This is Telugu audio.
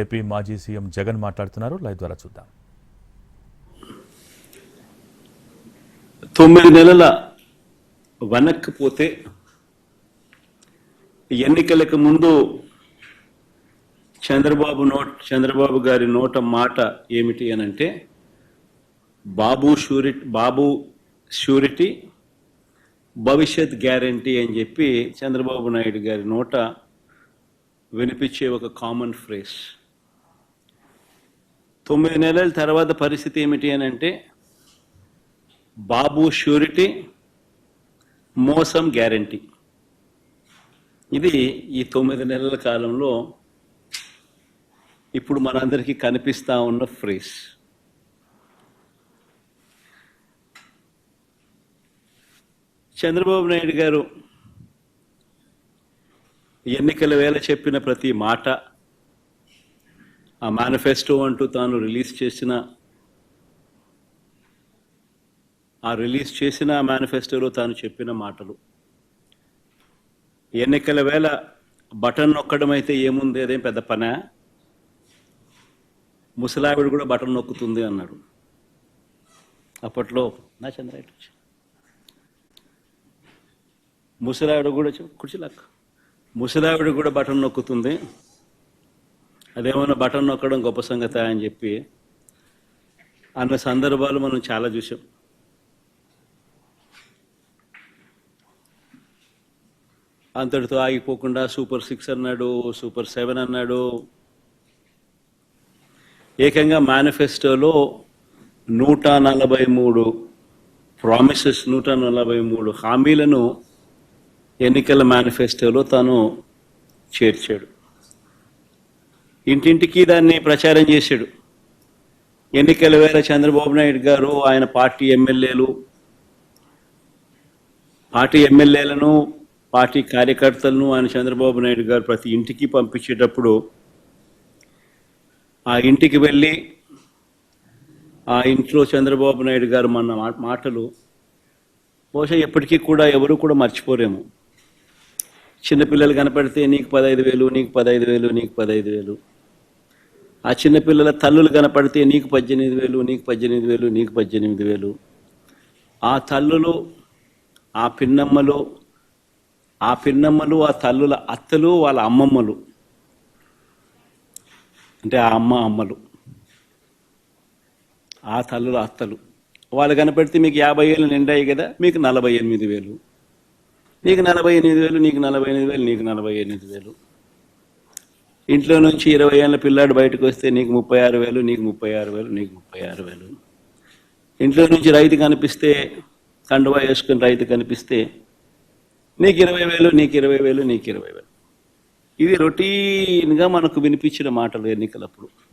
ఏపీ మాజీ సీఎం జగన్ మాట్లాడుతున్నారు. లైవ్ ద్వారా చూద్దాం. తొమ్మిది నెలల వెనక్కి పోతే ఎన్నికలకు ముందు చంద్రబాబు నోట్ చంద్రబాబు గారి నోట మాట ఏమిటి అని అంటే బాబు షూరిటీ బాబు షూరిటీ భవిష్యత్ గ్యారంటీ అని చెప్పి చంద్రబాబు నాయుడు గారి నోట వినిపించే ఒక కామన్ ఫ్రేస్. తొమ్మిది నెలల తర్వాత పరిస్థితి ఏమిటి అని అంటే బాబు షూరిటీ మోసం గ్యారంటీ. ఇది ఈ తొమ్మిది నెలల కాలంలో ఇప్పుడు మనందరికీ కనిపిస్తూ ఉన్న ఫ్రీస్ చంద్రబాబు నాయుడు గారు ఎన్నికల వేళ చెప్పిన ప్రతి మాట ఆ మేనిఫెస్టో అంటూ తాను రిలీజ్ చేసిన ఆ రిలీజ్ చేసిన మేనిఫెస్టోలో తాను చెప్పిన మాటలు. ఎన్నికల వేళ బటన్ నొక్కడం అయితే ఏముంది? అదేం పెద్ద పనే? ముసలావిడ కూడా బటన్ నొక్కుతుంది అన్నాడు. అప్పట్లో నా చంద్రాయుడు ముసలావిడ కూడా కుర్చీలాక్క. ముసలావిడ కూడా బటన్ నొక్కుతుంది. అదేమన్నా బటన్ నొక్కడం గొప్ప సంగతి అని చెప్పి అన్న సందర్భాలు మనం చాలా చూసాం అంతటితో ఆగిపోకుండా సూపర్ సిక్స్ అన్నాడు సూపర్ సెవెన్ అన్నాడు. ఏకంగా మేనిఫెస్టోలో నూట నలభై మూడు ప్రామిసెస్ నూట నలభై మూడు హామీలను ఎన్నికల మేనిఫెస్టోలో తాను చేర్చాడు. ఇంటింటికి దాన్ని ప్రచారం చేశాడు. ఎన్నికల వేళ చంద్రబాబు నాయుడు గారు ఆయన పార్టీ ఎమ్మెల్యేలు పార్టీ ఎమ్మెల్యేలను పార్టీ కార్యకర్తలను ఆయన చంద్రబాబు నాయుడు గారు ప్రతి ఇంటికి పంపించేటప్పుడు ఆ ఇంటికి వెళ్ళి ఆ ఇంట్లో చంద్రబాబు నాయుడు గారు మన మా- మాటలు బహుశా ఎప్పటికీ కూడా ఎవరు కూడా మర్చిపోరేము. చిన్నపిల్లలు కనపడితే నీకు పదహైదు వేలు నీకు పదహైదు వేలు నీకు పదహైదు వేలు. ఆ చిన్నపిల్లల తల్లులు కనపడితే నీకు పద్దెనిమిది వేలు నీకు పద్దెనిమిది వేలు నీకు పద్దెనిమిది వేలు. ఆ తల్లులు ఆ పిన్నమ్మలు ఆ పిన్నమ్మలు ఆ తల్లుల అత్తలు వాళ్ళ అమ్మమ్మలు. అంటే ఆ అమ్మ అమ్మలు. ఆ తల్లుల అత్తలు. వాళ్ళు కనపెడితే మీకు యాభై ఏళ్ళు నిండాయి కదా మీకు నలభై ఎనిమిది వేలు. నీకు నలభై ఎనిమిది వేలు నీకు నలభై ఎనిమిది వేలు నీకు నలభై ఎనిమిది వేలు. ఇంట్లో నుంచి ఇరవై ఏళ్ళ పిల్లాడు బయటకు వస్తే నీకు ముప్పై ఆరు వేలు నీకు ముప్పై ఆరు వేలు నీకు ముప్పై ఆరు వేలు. ఇంట్లో నుంచి రైతు కనిపిస్తే కండువా వేసుకుని రైతు కనిపిస్తే నీకు ఇరవై వేలు నీకు ఇరవై వేలు నీకు ఇరవై వేలు. ఇది రొటీన్గా మనకు వినిపించిన మాటలు ఎన్నికలప్పుడు.